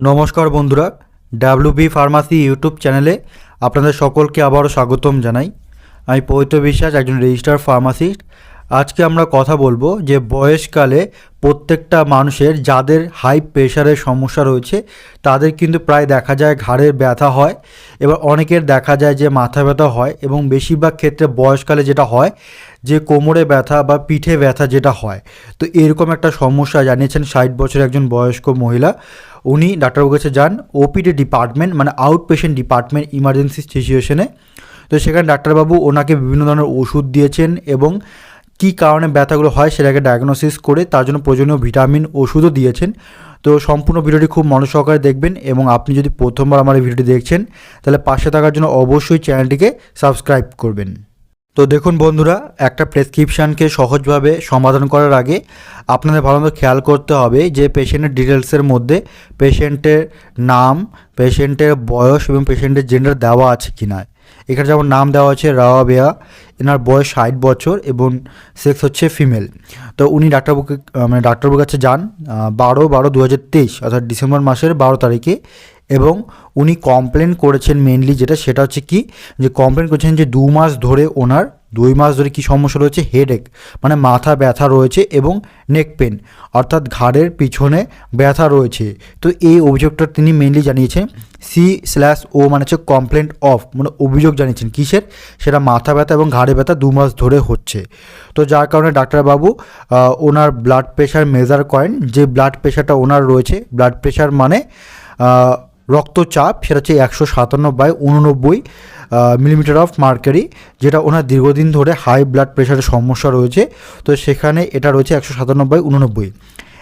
নমস্কার বন্ধুরা W pharmacy YouTube চ্যানেলে আপনাদের সকলকে আবারও স্বাগতম জানাই। আমি পৈত বিশ্বাস, একজন রেজিস্টার ফার্মাসিস্ট আজকে আমরা কথা বলব যে বয়সকালে প্রত্যেকটা মানুষের যাদের হাই প্রেশারের সমস্যা রয়েছে, তাদের কিন্তু প্রায় দেখা যায় ঘাড়ের ব্যথা হয়, এবার অনেকের দেখা যায় যে মাথা ব্যথা হয় এবং বেশিরভাগ ক্ষেত্রে বয়সকালে যেটা হয় যে কোমরে ব্যথা বা পিঠে ব্যথা যেটা হয়। তো এরকম একটা সমস্যা জানিয়েছেন ষাট বছরের একজন বয়স্ক মহিলা। উনি ডাক্তারবাবুর কাছে যান ওপিডি ডিপার্টমেন্ট মানে আউট পেশেন্ট ডিপার্টমেন্ট ইমার্জেন্সি সিচুয়েশনে তো সেখানে ডাক্তারবাবু ওনাকে বিভিন্ন ধরনের ওষুধ দিয়েছেন এবং কী কারণে ব্যথাগুলো হয় সেটাকে ডায়াগনোসিস করে তার জন্য প্রয়োজনীয় ভিটামিন ওষুধও দিয়েছেন। তো সম্পূর্ণ ভিডিওটি খুব মনোযোগ সহকারে দেখবেন এবং আপনি যদি প্রথমবার আমার এই ভিডিওটি দেখছেন, তাহলে পাশে থাকার জন্য অবশ্যই চ্যানেলটিকে সাবস্ক্রাইব করবেন। তো দেখুন বন্ধুরা, একটা প্রেসক্রিপশানকে সহজভাবে সমাধান করার আগে আপনাদের ভালো মতো খেয়াল করতে হবে যে পেশেন্টের ডিটেলসের মধ্যে পেশেন্টের নাম পেশেন্টের বয়স এবং পেশেন্টের জেন্ডার দেওয়া আছে কি না। এখানে যেমন নাম দেওয়া আছে রাওয়াবেয়া এনার বয়স ষাট বছর এবং সেক্স হচ্ছে ফিমেল তো উনি ডাক্তারবাবুকে মানে ডাক্তারবাবুর কাছে যান বারো বারো দু হাজার তেইশ, অর্থাৎ ডিসেম্বর মাসের বারো তারিখে। এবং উনি কমপ্লেন করেছেন মেনলি যেটা, সেটা হচ্ছে কি, যে কমপ্লেন করেছেন যে দু মাস ধরে ওনার, দুই মাস ধরে কি সমস্যা রয়েছে? হেডেক মানে মাথা ব্যথা রয়েছে এবং নেক পেন অর্থাৎ ঘাড়ের পিছনে ব্যথা রয়েছে। তো এই অভিযোগটা তিনি মেনলি জানিয়েছেন সি স্ল্যাশ ও মানে হচ্ছে কমপ্লেন্ট অফ মানে অভিযোগ জানিয়েছেন। কিসের? সেটা মাথা ব্যথা এবং ঘাড়ে ব্যথা দু মাস ধরে হচ্ছে। তো যার কারণে ডাক্তারবাবু ওনার ব্লাড প্রেশার মেজার করেন। যে ব্লাড প্রেশারটা ওনার রয়েছে ব্লাড প্রেশার মানে রক্তচাপ, সেটা হচ্ছে একশো সাতান্ন বাই উননব্বই মিলিমিটার অফ মার্কারি যেটা ওনার দীর্ঘদিন ধরে হাই ব্লাড প্রেশারের সমস্যা রয়েছে। তো সেখানে এটা রয়েছে একশো সাতানব্বই বাই উননব্বই।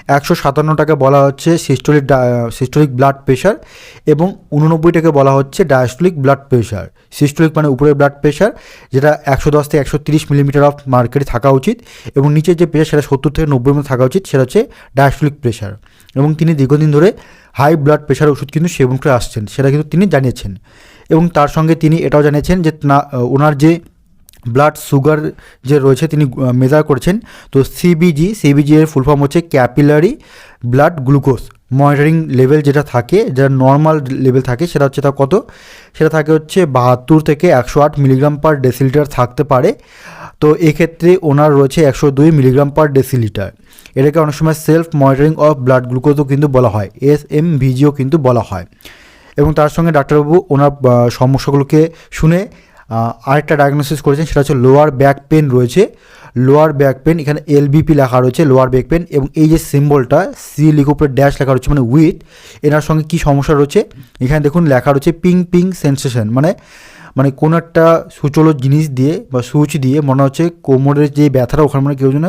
একশো সাতান্নটাকে বলা হচ্ছে সিস্টোলিক সিস্টোলিক ব্লাড প্রেশার এবং উননব্বইটাকে বলা হচ্ছে ডায়াস্টোলিক ব্লাড প্রেশার সিস্টোলিক মানে উপরের ব্লাড প্রেশার যেটা একশো দশ থেকে একশো তিরিশ মিলিমিটার অফ মার্কেটে থাকা উচিত এবং নিচের যে প্রেশার সেটা সত্তর থেকে নব্বই মধ্যে থাকা উচিত, সেটা হচ্ছে ডায়াস্টোলিক প্রেশার এবং তিনি দীর্ঘদিন ধরে হাই ব্লাড প্রেশার ওষুধ কিন্তু সেবন করে আসছেন, সেটা কিন্তু তিনি জানিয়েছেন। এবং তার সঙ্গে তিনি এটাও জানিয়েছেন যে না ওনার যে ব্লাড সুগার যে রয়েছে তিনি মেজার করেছেন, তো সিবিজি সিবিজি এর ফুল ফর্ম হচ্ছে capillary blood glucose monitoring level যেটা থাকে, যেটা নর্মাল লেভেল থাকে, সেটা হচ্ছে তা কত? সেটা থাকে হচ্ছে বাহাত্তর থেকে একশো আট মিলিগ্রাম পার ডেসিলিটার থাকতে পারে। তো এক্ষেত্রে ওনার রয়েছে একশো দুই মিলিগ্রাম পার ডেসিলিটার এটাকে অনেক সময় সেলফ মনিটরিং অফ ব্লাড গ্লুকোজও কিন্তু বলা হয় এস এম ভিজিও কিন্তু বলা হয়। এবং তার সঙ্গে ডাক্তারবাবু ওনার সমস্যাগুলোকে শুনে আরেকটা ডায়াগনোসিস করেছেন, সেটা হচ্ছে লোয়ার ব্যাক পেন রয়েছে। লোয়ার ব্যাক পেন এখানে এলবিপি লেখা রয়েছে লোয়ার ব্যাক পেন এবং এই যে সিম্বলটা সি লিখোপের ড্যাশ লেখা রয়েছে মানে উইথ এনার সঙ্গে কি সমস্যা রয়েছে? এখানে দেখুন, লেখা রয়েছে পিং পিং সেন্সেশন মানে মানে কোনো একটা সুচলো জিনিস দিয়ে বা সুচ দিয়ে মনে হচ্ছে কোমরের যে ব্যথাটা, ওখানে মানে কেউ যেন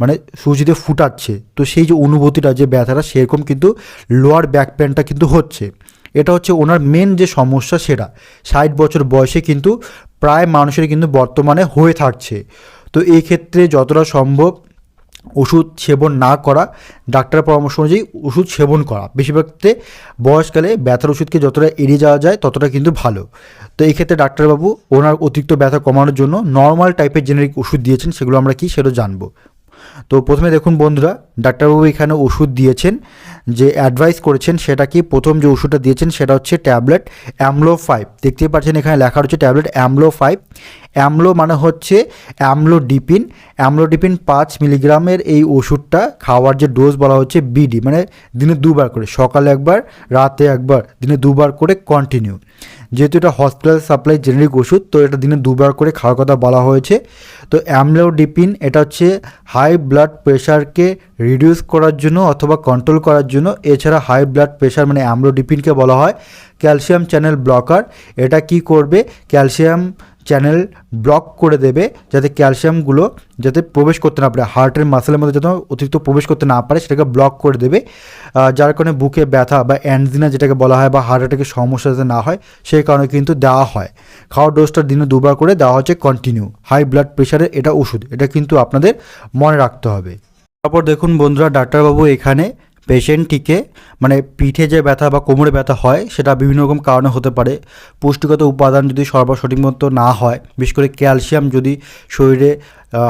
মানে সুচ দিয়ে ফুটাচ্ছে। তো সেই যে অনুভূতিটা, যে ব্যথাটা, সেরকম কিন্তু লোয়ার ব্যাক পেনটা কিন্তু হচ্ছে। এটা হচ্ছে ওনার মেন যে সমস্যা সেটা। ষাট বছর বয়সে কিন্তু প্রায় মানুষের কিন্তু বর্তমানে হয়ে থাকছে। তো এই ক্ষেত্রে যতটা সম্ভব ওষুধ সেবন না করা, ডাক্তারের পরামর্শ অনুযায়ী ওষুধ সেবন করা। বেশিরভাগ ক্ষেত্রে বয়সকালে ব্যথার ওষুধকে যতটা এড়িয়ে যাওয়া যায় ততটা কিন্তু ভালো। তো এই ক্ষেত্রে ডাক্তারবাবু ওনার অতিরিক্ত ব্যথা কমানোর জন্য নর্মাল টাইপের জেনারিক ওষুধ দিয়েছেন, সেগুলো আমরা কি সেটা জানব। তো প্রথমে দেখুন বন্ধুরা, ডাক্তারবাবু এখানে ওষুধ দিয়েছেন, যে অ্যাডভাইস করেছেন সেটা কি? প্রথম যে ওষুধটা দিয়েছেন সেটা হচ্ছে ট্যাবলেট অ্যামলো ফাইভ দেখতেই পাচ্ছেন এখানে লেখা রয়েছে ট্যাবলেট অ্যামলো ফাইভ অ্যামলো মানে হচ্ছে অ্যামলোডিপিন অ্যামলোডিপিন পাঁচ মিলিগ্রামের এই ওষুধটা খাওয়ার যে ডোজ বলা হচ্ছে বিডি মানে দিনে দুবার করে, সকালে একবার, রাতে একবার, দিনে দুবার করে কন্টিনিউ যেহেতু এটা হসপিটাল সাপ্লাই জেনারিক ওষুধ, তো এটা দিনে দুবার করে খাওয়ার কথা বলা হয়েছে। তো অ্যামলোডিপিন এটা হচ্ছে হাই ব্লাড প্রেশারকে রিডিউস করার জন্য অথবা কন্ট্রোল করার জন্য। এছাড়া হাই ব্লাড প্রেশার মানে অ্যামলোডিপিনকে বলা হয়। ক্যালসিয়াম চ্যানেল ব্লকার এটা কি করবে? ক্যালসিয়াম চ্যানেল ব্লক করে দেবে যাতে ক্যালসিয়ামগুলো যাতে প্রবেশ করতে না পারে হার্টের মাসেলের মধ্যে যাতে অতিরিক্ত প্রবেশ করতে না পারে সেটাকে ব্লক করে দেবে। যার কারণে বুকে ব্যথা বা অ্যানজিনা যেটাকে বলা হয় বা হার্ট অ্যাটাকের সমস্যা যাতে না হয়, সেই কারণে কিন্তু দেওয়া হয়। খাওয়ার ডোজটা দিনে দুবার করে দেওয়া হচ্ছে কন্টিনিউ হাই ব্লাড প্রেশারের এটা ওষুধ। এটা কিন্তু আপনাদের মনে রাখতে হবে। তারপর দেখুন বন্ধুরা, ডাক্তারবাবু এখানে পেশেন্টটিকে মানে পিঠে যে ব্যথা বা কোমরে ব্যথা হয়, সেটা বিভিন্ন রকম কারণে হতে পারে। পুষ্টিগত উপাদান যদি সরবরাহ সঠিক মতো না হয়, বিশেষ করে ক্যালসিয়াম যদি শরীরে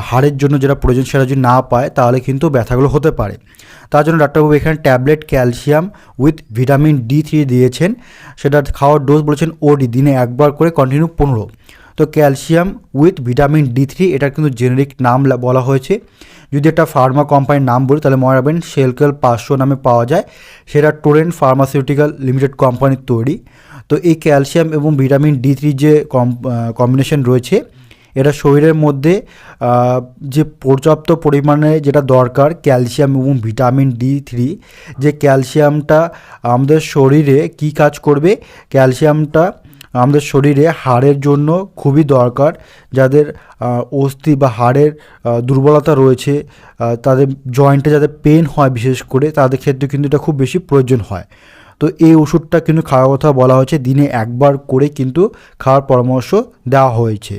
হাড়ের জন্য যেটা প্রয়োজন সেটা যদি না পায়, তাহলে কিন্তু ব্যথাগুলো হতে পারে। তার জন্য ডাক্তারবাবু এখানে tablet calcium with vitamin D three দিয়েছেন। সেটা খাওয়ার ডোজ বলেছেন ওডি, দিনে একবার করে কন্টিনিউ পনেরো। তো calcium with vitamin D three, এটার কিন্তু জেনেরিক নাম বলা হয়েছে। যদি একটা ফার্মা কোম্পানির নাম বলি, তাহলে মনে রাখবেন সেলকেল পাঁচশো নামে পাওয়া যায়। সেটা টোরেন্ট ফার্মাসিউটিক্যাল লিমিটেড কোম্পানির তৈরি। তো এই ক্যালসিয়াম এবং ভিটামিন ডি থ্রি যে কম্বিনেশন রয়েছে, এটা শরীরের মধ্যে যে পর্যাপ্ত পরিমাণে যেটা দরকার, ক্যালসিয়াম এবং ভিটামিন ডি থ্রি, যে ক্যালসিয়ামটা আমাদের শরীরে কি কাজ করবে, ক্যালসিয়ামটা আমাদের শরীরে হাড়ের জন্য খুবই দরকার। যাদের অস্থি বা হাড়ের দুর্বলতা রয়েছে তাদের জয়েন্টে যাদের পেন হয় বিশেষ করে, তাদের ক্ষেত্রে কিন্তু এটা খুব বেশি প্রয়োজন হয়। তো এই ওষুধটা কিন্তু খাওয়ার কথা বলা হয়েছে, দিনে একবার করে কিন্তু খাওয়ার পরামর্শ দেওয়া হয়েছে।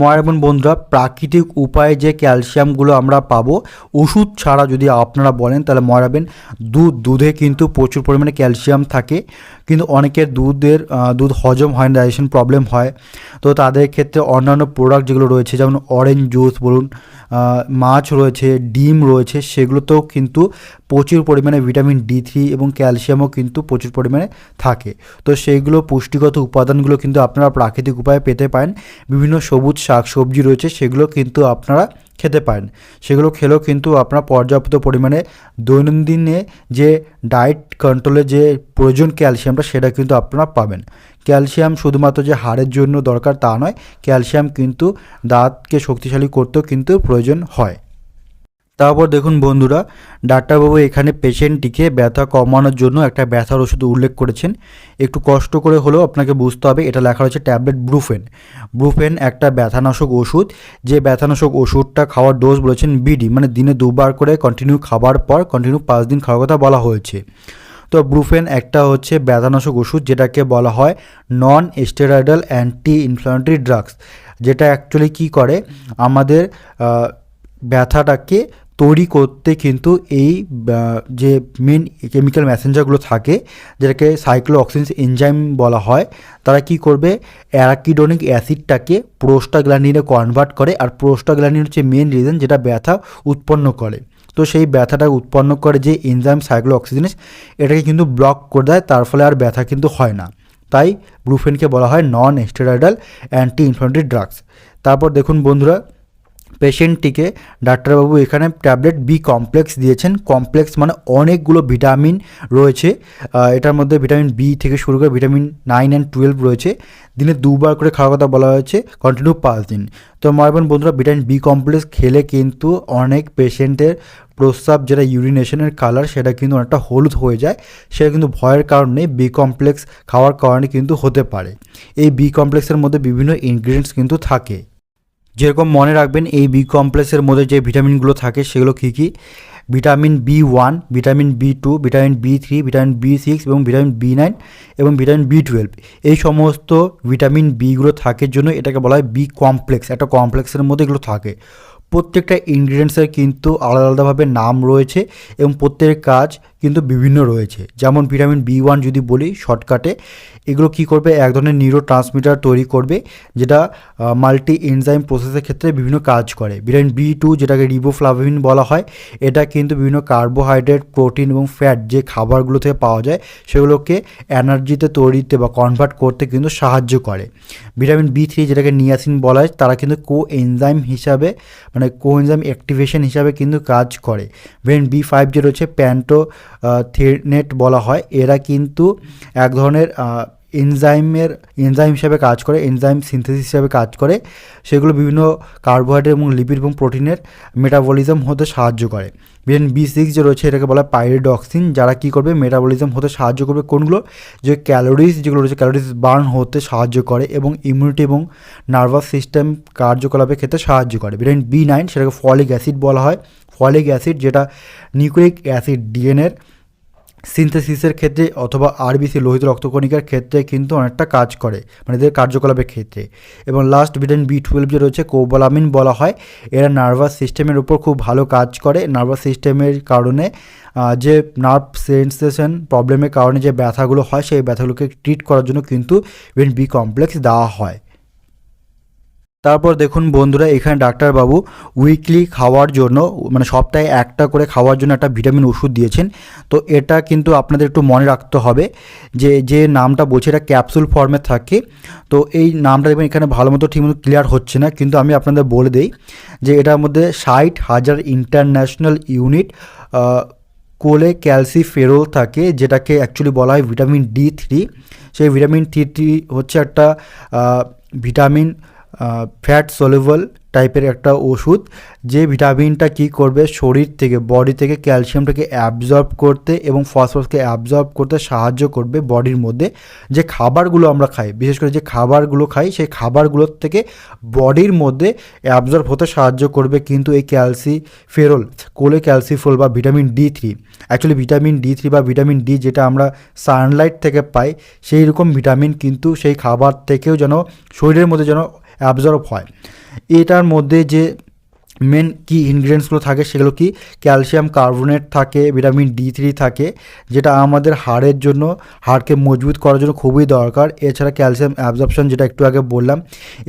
ময়ারমন বন্ধুরা, প্রাকৃতিক উপায়ে যে ক্যালসিয়ামগুলো আমরা পাবো, ওষুধ ছাড়া যদি আপনারা বলেন, তাহলে মরাবেন দুধ, দুধে কিন্তু প্রচুর পরিমাণে ক্যালসিয়াম থাকে। কিন্তু অনেকের দুধের দুধ হজম হয় না ডাইজেশন প্রবলেম হয়। তো তাদের ক্ষেত্রে অন্যান্য প্রোডাক্ট যেগুলো রয়েছে, যেমন অরেঞ্জ জুস বলুন মাছ রয়েছে, ডিম রয়েছে, সেগুলোতেও কিন্তু প্রচুর পরিমাণে ভিটামিন ডি থ্রি এবং ক্যালসিয়ামও কিন্তু প্রচুর পরিমাণে থাকে। তো সেইগুলো পুষ্টিগত উপাদানগুলো কিন্তু আপনারা প্রাকৃতিক উপায়ে পেতে পারেন। বিভিন্ন সবুজ শাক সবজি রয়েছে, সেগুলো কিন্তু আপনারা খেতে পারেন। সেগুলো খেলেও কিন্তু আপনার পর্যাপ্ত পরিমাণে দৈনন্দিনে যে ডায়েট কন্ট্রোলে যে প্রয়োজন ক্যালসিয়ামটা, সেটা কিন্তু আপনারা পাবেন। ক্যালসিয়াম শুধুমাত্র যে হাড়ের জন্য দরকার তা নয়, ক্যালসিয়াম কিন্তু দাঁতকে শক্তিশালী করতেও কিন্তু প্রয়োজন হয়। তারপর দেখুন বন্ধুরা, ডাক্তারবাবু এখানে পেশেন্টটিকে ব্যথা কমানোর জন্য একটা ব্যথার ওষুধ উল্লেখ করেছেন। একটু কষ্ট করে হলেও আপনাকে বুঝতে হবে, এটা লেখা রয়েছে ট্যাবলেট ব্রুফেন। ব্রুফেন একটা ব্যথানাশক ওষুধ, যে ব্যথানাশক ওষুধটা খাওয়ার ডোজ বলেছেন বিডি মানে দিনে দুবার করে কন্টিনিউ খাবার পর কন্টিনিউ পাঁচ দিন খাওয়ার কথা বলা হয়েছে। তো ব্রুফেন একটা হচ্ছে ব্যথানাশক ওষুধ, যেটাকে বলা হয় non steroidal anti inflammatory drugs যেটা অ্যাকচুয়ালি কী করে? আমাদের ব্যথাটাকে তৈরি করতে কিন্তু এই যে মেন কেমিক্যাল ম্যাসেঞ্জারগুলো থাকে, যেটাকে সাইক্লো অক্সিজেন্স এনজাইম বলা হয়, তারা কি করবে? অ্যারাকিডোনিক অ্যাসিডটাকে প্রোস্টাগ্ল্যান্ডিনে কনভার্ট করে, আর প্রোস্টাগ্ল্যান্ডিন হচ্ছে মেন রিজন যেটা ব্যথা উৎপন্ন করে। তো সেই ব্যথাটা উৎপন্ন করে যে এনজাইম সাইক্লো অক্সিজেনেস এটাকে কিন্তু ব্লক করে দেয়, তার ফলে আর ব্যথা কিন্তু হয় না। তাই ব্রুফেনকে বলা হয় non steroidal anti inflammatory drugs তারপর দেখুন বন্ধুরা পেশেন্টটিকে ডাক্তারবাবু এখানে ট্যাবলেট বি কমপ্লেক্স দিয়েছেন। কমপ্লেক্স মানে অনেকগুলো ভিটামিন রয়েছে। এটার মধ্যে ভিটামিন বি থেকে শুরু করে ভিটামিন নাইন অ্যান্ড টুয়েলভ রয়েছে। দিনে দুবার করে খাওয়ার কথা বলা হয়েছে। কন্টিনিউ পাঁচ দিন। তো মারবেন বন্ধুরা, ভিটামিন বি কমপ্লেক্স খেলে কিন্তু অনেক পেশেন্টের প্রস্রাব, যেটা ইউরিনেশনের কালার সেটা কিন্তু অনেকটা হলুদ হয়ে যায়। সেটা কিন্তু ভয়ের কারণে বি কমপ্লেক্স খাওয়ার কারণে কিন্তু হতে পারে। এই বি কমপ্লেক্সের মধ্যে বিভিন্ন ইনগ্রিডিয়েন্টস কিন্তু থাকে। যেরকম মনে রাখবেন এই বি কমপ্লেক্সের মধ্যে যে ভিটামিনগুলো থাকে, সেগুলো কী কী? Vitamin B one vitamin B two vitamin B three vitamin B six এবং ভিটামিন বি নাইন এবং ভিটামিন বি টুয়েলভ এই সমস্ত ভিটামিন বিগুলো থাকার জন্য এটাকে বলা হয় বি কমপ্লেক্স একটা কমপ্লেক্সের মধ্যে এগুলো থাকে। প্রত্যেকটা ইনগ্রিডিয়েন্টসের কিন্তু আলাদা আলাদাভাবে নাম রয়েছে এবং প্রত্যেকের কাজ কিন্তু বিভিন্ন রয়েছে। যেমন ভিটামিন বি ওয়ান যদি বলি শর্টকাটে এগুলো কি করবে? এক ধরনের নিউরো ট্রান্সমিটার তৈরি করবে, যেটা মাল্টি এনজাইম প্রসেসের ক্ষেত্রে বিভিন্ন কাজ করে। ভিটামিন বি টু যেটাকে রিবোফ্লাভিন বলা হয়, এটা কিন্তু বিভিন্ন কার্বোহাইড্রেট প্রোটিন এবং ফ্যাট যে খাবারগুলো থেকে পাওয়া যায়, সেগুলোকে এনার্জিতে তৈরিতে বা কনভার্ট করতে কিন্তু সাহায্য করে। ভিটামিন বি থ্রি যেটাকে নিয়াসিন বলা হয়, তারা কিন্তু কো এনজাইম হিসাবে মানে কো এনজাইম অ্যাক্টিভেশন হিসাবে কিন্তু কাজ করে। ভিটামিন বি ফাইভ যে রয়েছে প্যান্টো থেনেট বলা হয়, এরা কিন্তু এক ধরনের এনজাইমের, এনজাইম হিসাবে কাজ করে, এনজাইম সিনথেসিস হিসাবে কাজ করে, সেগুলো বিভিন্ন কার্বোহাইড্রেট এবং লিপিড এবং প্রোটিনের মেটাবলিজম হতে সাহায্য করে। ভিটামিন বি সিক্স যে রয়েছে, এটাকে বলা পাইরিডক্সিন যারা কী করবে মেটাবলিজম হতে সাহায্য করবে, কোনগুলো? যে ক্যালোরিজ যেগুলো রয়েছে ক্যালোরিজ বার্ন হতে সাহায্য করে এবং ইমিউনিটি এবং নার্ভাস সিস্টেম কার্যকলাপের ক্ষেত্রে সাহায্য করে। ভিটামিন বি নাইন সেটাকে ফলিক অ্যাসিড বলা হয়। ফলিক অ্যাসিড, যেটা নিউক্লিক অ্যাসিড ডিএনএর সিনথেসিসের ক্ষেত্রে অথবা আরবিসি লোহিত রক্তকণিকার ক্ষেত্রে কিন্তু অনেকটা কাজ করে মানে এদের কার্যকলাপের ক্ষেত্রে। এবং লাস্ট ভিটামিন বি টুয়েলভ যে রয়েছে কোবালামিন বলা হয়, এরা নার্ভাস সিস্টেমের উপর খুব ভালো কাজ করে। নার্ভাস সিস্টেমের কারণে যে নার্ভ সেন্সেশন প্রবলেমের কারণে যে ব্যথাগুলো হয়, সেই ব্যথাগুলোকে ট্রিট করার জন্য কিন্তু ভিটামিন বি কমপ্লেক্স দেওয়া হয়। তারপর দেখুন বন্ধুরা, এখানে ডাক্তারবাবু উইকলি খাওয়ার জন্য মানে সপ্তাহে একটা করে খাওয়ার জন্য একটা ভিটামিন ওষুধ দিয়েছেন। তো এটা কিন্তু আপনাদের একটু মনে রাখতে হবে যে যে নামটা বলছে এটা ক্যাপসুল ফর্মে থাকে। তো এই নামটা দেখবেন এখানে ভালো মতো ঠিকমতো ক্লিয়ার হচ্ছে না, কিন্তু আমি আপনাদের বলে দিই যে এটার মধ্যে ষাট হাজার ইন্টারন্যাশনাল ইউনিট কোলে ক্যালসিফেরল থাকে, যেটাকে অ্যাকচুয়ালি বলা হয় ভিটামিন ডি থ্রি সেই ভিটামিন থ্রি হচ্ছে একটা ভিটামিন ফ্যাট সলিউবল টাইপের একটা ওষুধ, যে ভিটামিনটা কি করবে? শরীর থেকে বডি থেকে ক্যালসিয়ামটাকে অ্যাবজর্ব করতে এবং ফসফরাসকে অ্যাবজর্ব করতে সাহায্য করবে বডির মধ্যে। যে খাবারগুলো আমরা খাই, বিশেষ করে যে খাবারগুলো খাই, সেই খাবারগুলোর থেকে বডির মধ্যে অ্যাবজর্ব হতে সাহায্য করবে কিন্তু এই ক্যালসি ফেরল কোলে ক্যালসিফল বা vitamin D three actually vitamin D three বা ভিটামিন ডি যেটা আমরা সানলাইট থেকে পাই সেই রকম ভিটামিন কিন্তু সেই খাবার থেকেও যেন, শরীরের মধ্যে যেন অ্যাবজর্ব হয়। এটার মধ্যে যে মেন কি ইনগ্রিডিয়েন্টসগুলো থাকে সেগুলো কি? ক্যালসিয়াম কার্বোনেট থাকে ভিটামিন ডি থ্রি থাকে, যেটা আমাদের হাড়ের জন্য, হাড়কে মজবুত করার জন্য খুবই দরকার। এছাড়া ক্যালসিয়াম অ্যাবজর্পশন যেটা একটু আগে বললাম,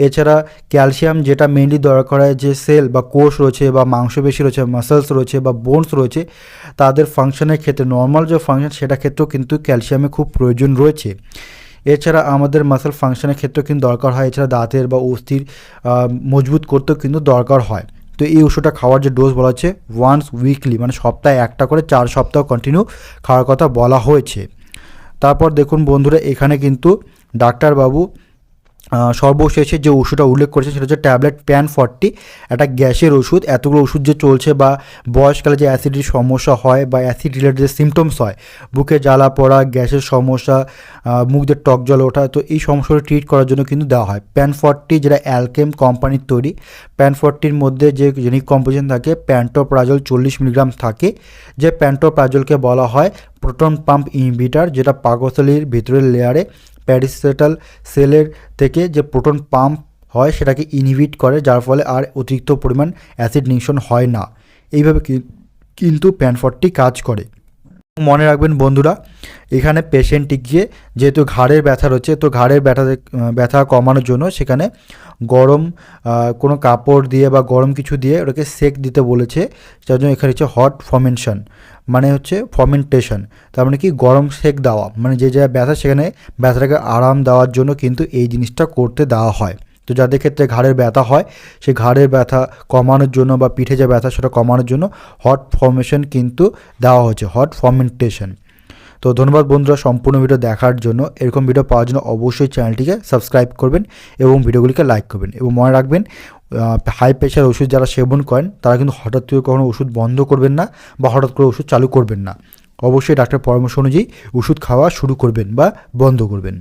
এছাড়া ক্যালসিয়াম যেটা মেনলি দরকার হয় যে সেল বা কোষ রয়েছে বা মাংসপেশি রয়েছে মাসেলস রয়েছে বা বোনস রয়েছে, তাদের ফাংশনের ক্ষেত্রে নর্মাল যে ফাংশন সেটা ক্ষেত্রেও কিন্তু ক্যালসিয়ামের খুব প্রয়োজন রয়েছে। এছাড়া আমাদের মাসেল ফাংশনের ক্ষেত্রেও কিন্তু দরকার হয়। এছাড়া দাঁতের বা অস্থির মজবুত করতেও কিন্তু দরকার হয়। তো এই ওষুধটা খাওয়ার যে ডোজ বলা হচ্ছে ওয়ান্স উইকলি মানে সপ্তাহে একটা করে চার সপ্তাহ কন্টিনিউ খাওয়ার কথা বলা হয়েছে। তারপর দেখুন বন্ধুরা, এখানে কিন্তু ডাক্তারবাবু সর্বশেষে যে ওষুধটা উল্লেখ করেছে সেটা হচ্ছে ট্যাবলেট প্যান ফর্টি। একটা গ্যাসের ওষুধ। এতগুলো ওষুধ যে চলছে বা বয়সকালে যে অ্যাসিডির সমস্যা হয় বা অ্যাসিড রিলেটেড যে সিমটমস হয় বুকে জ্বালা পড়া গ্যাসের সমস্যা আহ, মুখ দিয়ে টক জল ওঠা তো এই সমস্যাগুলো ট্রিট করার জন্য কিন্তু দেওয়া হয়। প্যান ফর্টি যেটা অ্যালকেম কোম্পানির তৈরি প্যান ফর্টির মধ্যে যে জেনিক কম্পোজিশন থাকে প্যান্টোপ্রাজল চল্লিশ মিলিগ্রাম থাকে যে প্যান্টোপ্রাজলকে বলা হয় প্রোটন পাম্প ইনহিবিটার যেটা পাকস্থলীর ভিতরের লেয়ারে প্যারিসেটাল সেলের থেকে যে প্রোটন পাম্প হয়, সেটাকে ইনহিবিট করে, যার ফলে আর অতিরিক্ত পরিমাণ অ্যাসিড নিঃসরণ হয় না। এইভাবে কিন্তু প্যানফটটি কাজ করে। মনে রাখবেন বন্ধুরা, এখানে পেশেন্টটিকে যেহেতু ঘাড়ের ব্যথা রয়েছে, তো ঘাড়ের ব্যথা ব্যথা কমানোর জন্য সেখানে গরম কোনো কাপড় দিয়ে বা গরম কিছু দিয়ে ওটাকে সেক দিতে বলেছে। যার জন্য এখানে হচ্ছে হট ফর্মেন্টেশন মানে হচ্ছে ফর্মেন্টেশন তার মানে কি? গরম সেক দেওয়া। মানে যে জায়গায় ব্যথা, সেখানে ব্যথাটাকে আরাম দেওয়ার জন্য কিন্তু এই জিনিসটা করতে দেওয়া হয়। তো যাদের ক্ষেত্রে ঘাড়ের ব্যথা হয়, সেই ঘাড়ের ব্যথা কমানোর জন্য বা পিঠে যে ব্যথা সেটা কমানোর জন্য হট ফর্মেশন কিন্তু দেওয়া হচ্ছে হট ফর্মেন্টেশন তো ধন্যবাদ বন্ধুরা সম্পূর্ণ ভিডিও দেখার জন্য। এরকম ভিডিও পাওয়ার জন্য অবশ্যই চ্যানেলটিকে সাবস্ক্রাইব করবেন এবং ভিডিওগুলিকে লাইক করবেন এবং মনে রাখবেন হাই প্রেশার ওষুধ যারা সেবন করেন, তারা কিন্তু হঠাৎ করে কখনো ওষুধ বন্ধ করবেন না বা হঠাৎ করে ওষুধ চালু করবেন না। অবশ্যই ডাক্তার পরামর্শ অনুযায়ী ওষুধ খাওয়া শুরু করবেন বা বন্ধ করবেন।